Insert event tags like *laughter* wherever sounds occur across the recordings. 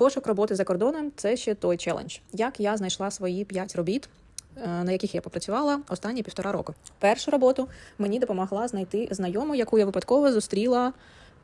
Пошук роботи за кордоном це ще той челендж. Як я знайшла свої п'ять робіт, е, на яких я попрацювала останні півтора року. Першу роботу мені допомогла знайти знайому, яку я випадково зустріла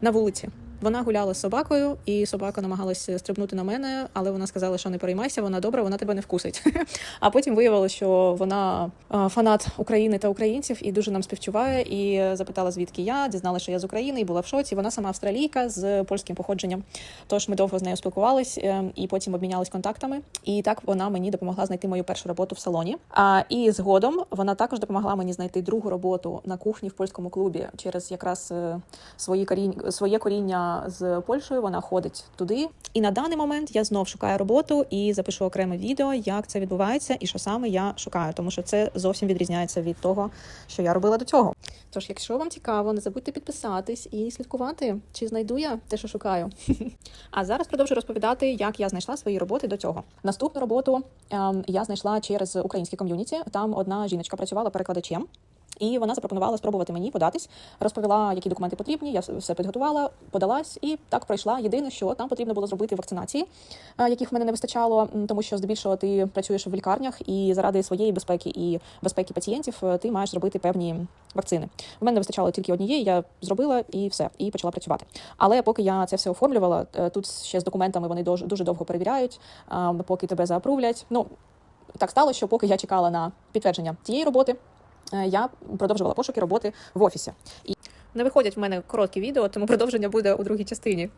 на вулиці. Вона гуляла з собакою, і собака намагалася стрибнути на мене, але вона сказала, що не переймайся, вона добра, вона тебе не вкусить. *laughs* А потім виявилося, що вона е, фанат України та українців і дуже нам співчуває. І запитала, звідки я, дізналася, що я з України, і була в шоці. Вона сама австралійка з польським походженням. Тож ми довго з нею спілкувались е, і потім обмінялись контактами. І так вона мені допомогла знайти мою першу роботу в салоні. А і згодом вона також допомогла мені знайти другу роботу на кухні в польському клубі через якраз е, свої корінь, своє коріння з Польщею. Вона ходить туди. І на даний момент я знов шукаю роботу і запишу окреме відео, як це відбувається і що саме я шукаю, тому що це зовсім відрізняється від того, що я робила до цього. Тож, якщо вам цікаво, не забудьте підписатись і слідкувати, чи знайду я те, що шукаю. *laughs* А зараз продовжу розповідати, як я знайшла свої роботи до цього. Наступну роботу ем, я знайшла через українське ком'юніті. Там одна жіночка працювала перекладачем. І вона запропонувала спробувати мені податись, розповіла, які документи потрібні. Я все підготувала, подалась і так пройшла. Єдине, що там потрібно було зробити вакцинації, е, яких в мене не вистачало, тому що здебільшого ти працюєш в лікарнях, і заради своєї безпеки і безпеки пацієнтів е, ти маєш зробити певні вакцини. В мене не вистачало тільки однієї, я зробила і все, і почала працювати. Але поки я це все оформлювала, е, тут ще з документами вони дуже, довго перевіряють, поки тебе заапрувлять. Ну так сталося, що поки я чекала на підтвердження цієї роботи, я продовжувала пошуки роботи в офісі. І не виходять в мене короткі відео, тому *laughs* продовження буде у другій частині.